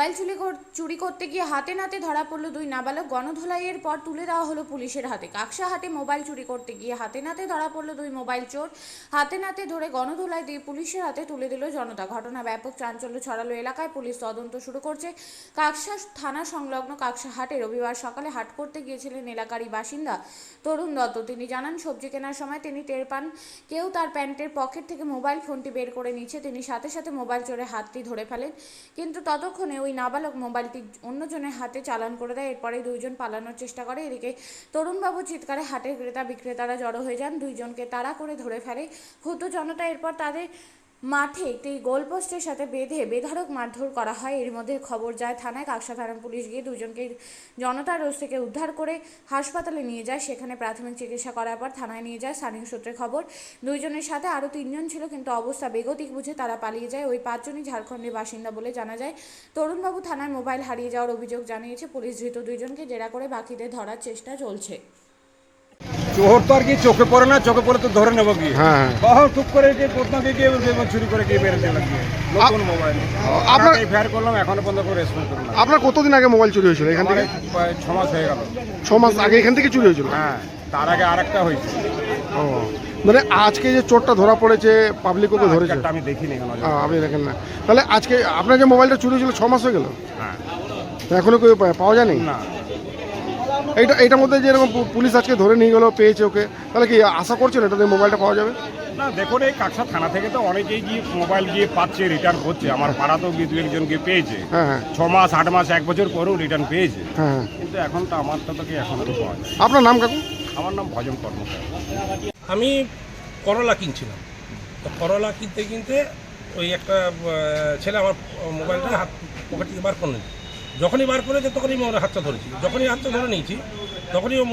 Mobile চুরি চুরি করতে গিয়ে হাতে নাতে ধরা পড়ল দুই নাবালক। গণধোলাইয়ের পর তুলে দেওয়া হলো পুলিশের হাতে। কাকসা হাটে মোবাইল চুরি করতে গিয়ে হাতে নাতে ধরা পড়ল দুই মোবাইল চোর। হাতে নাতে ধরে গণধোলাই দিয়ে পুলিশের হাতে তুলে দিল জনতা। ঘটনা ব্যাপক চাঞ্চল্য ছড়ালো এলাকায়। পুলিশ তদন্ত শুরু করছে কাকসা থানা সংলগ্ন কাকসা হাটে। রবিবার সকালে হাট করতে গিয়েছিলেন এলাকারই বাসিন্দা তরুণ দত্ত। তিনি জানান, সবজি কেনার সময় তিনি টের পান, কেউ তার প্যান্টের পকেট থেকে মোবাইল ফোনটি বের করে নিচ্ছে। তিনি সাথে সাথে মোবাইল চোরে হাতটি ধরে ফেলেন। কিন্তু ততক্ষণে ওই নাবালক মোবাইলটি অন্যজনের হাতে চালান করে দেয়। এরপরে দুইজন পালানোর চেষ্টা করে। এদিকে তরুণবাবু চিৎকারে হাটের ক্রেতা বিক্রেতারা জড়ো হয়ে যান। দুইজনকে তাড়া করে ধরে ফেলে। ক্ষুদ্র জনতা এরপর তাদের মাঠে একটি গোলপোস্টের সাথে বেঁধে বেধারক মারধর করা হয়। এর মধ্যে খবর যায়, থানায় কাকসা থানার পুলিশ গিয়ে দুজনকে জনতার রোষ থেকে উদ্ধার করে হাসপাতালে নিয়ে যায়। সেখানে প্রাথমিক চিকিৎসা করার পর থানায় নিয়ে যায় স্থানীয় সূত্রে খবর, দুইজনের সাথে আরও তিনজন ছিল, কিন্তু অবস্থা বেগতিক বুঝে তারা পালিয়ে যায়। ওই পাঁচজনই ঝাড়খণ্ডের বাসিন্দা বলে জানা যায়। তরুণবাবু থানায় মোবাইল হারিয়ে যাওয়ার অভিযোগ জানিয়েছে। পুলিশ ধৃত দুইজনকে জেরা করে বাকিদের ধরার চেষ্টা চলছে। চোর তো আর কি চোখে পড়ে না চোখে পড়ে তো ধরে নেব কি হ্যাঁ হ্যাঁ। কখন টুক করে যে কোথাও গিয়ে চুরি করে গিয়ে বেরোতে লাগিয়ে নতুন মোবাইল। আপনার- ফেয়ার করলাম এখনও পর্যন্ত করে রেসপন্স করলাম আপনার কতদিন আগে মোবাইল চুরি হয়েছিল এখান থেকে? ছ মাস হয়ে গেল। ছ মাস আগে এখান থেকে চুরি হয়েছিল? হ্যাঁ তার আগে আরেকটা হয়েছে। ও মানে আজকে যে চোরটা ধরা পড়েছে পাবলিক ওকে ধরেছে? আমি দেখিনি আপনি দেখেন না। তাহলে আজকে আপনার যে মোবাইলটা চুরি হয়েছিল ছ মাস হয়ে গেল? হ্যাঁ। এখনও কেউ পাওয়া যায়নি? না। এইটা এইটার মধ্যে যে এরকম পু- পুলিশ আজকে ধরে নিয়ে গেলো পেয়েছে ওকে তাহলে কি আশা করছেন এটাতে মোবাইলটা পাওয়া যাবে? না দেখুন এই কাকসা থানা থেকে তো অনেকেই গিয়ে মোবাইল গিয়ে পাচ্ছে রিটার্ন করছে। আমার পাড়াতেও গিয়ে দু একজন গিয়ে পেয়েছে। হ্যাঁ হ্যাঁ। ছ মাস আট মাস এক বছর পরেও রিটার্ন পেয়েছে। হ্যাঁ কিন্তু এখন তো আমার তো কি এখন তো পাওয়া যায় আপনার নাম কাকু? আমার নাম ভজন কর্মকার। আমি করলা কিনছিলাম। তো করলা কিনতে কিনতে ওই একটা ছেলে আমার মোবাইলটা হাত পকেট থেকে বার করে যখনই বার করেছে তখনই আমি ওর হাতটা ধরেছি যখনই হাতটা ধরে নিয়েছি তখনই ও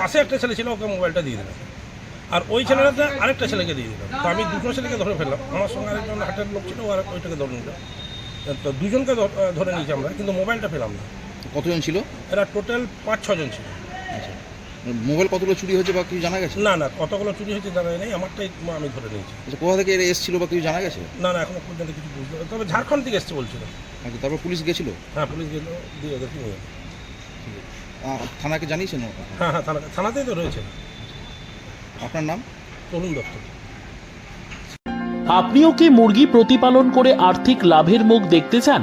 পাশে একটা ছেলে ছিল ওকে মোবাইলটা দিয়ে দিলাম। আর ওই ছেলেটাতে আরেকটা ছেলেকে দিয়ে দিলাম। তো আমি দুটো ছেলেকে ধরে ফেললাম। আমার সঙ্গে আরেকজন হাটের লোক ছিল ও আর ওইটাকে ধরে নিল। তো দুজনকে ধরে নিয়েছি আমরা কিন্তু মোবাইলটা পেলাম না। কতজন ছিল? এরা টোটাল পাঁচ ছজন ছিল। আচ্ছা। মোবাইল কতগুলো চুরি হয়েছে বা কিছু জানা গেছে? না না কতগুলো চুরি হয়েছে জানা নেই আমারটাই আমি ধরে নিয়েছি। আচ্ছা কোথা থেকে এরা এসেছিল বা কিছু জানা গেছে? না না এখনও পর্যন্ত কিছু বুঝতে পারি তবে ঝাড়খণ্ড থেকে এসছে বলছিল। আচ্ছা তারপর পুলিশ গেছিল? হ্যাঁ পুলিশ গেল দিয়ে ওদেরকে নিয়ে থানাকে জানিয়েছেন? হ্যাঁ হ্যাঁ থানা থানাতেই তো রয়েছে। আপনার নাম? তরুণ দত্ত। আপনিও কি মুরগি প্রতিপালন করে আর্থিক লাভের মুখ দেখতে চান?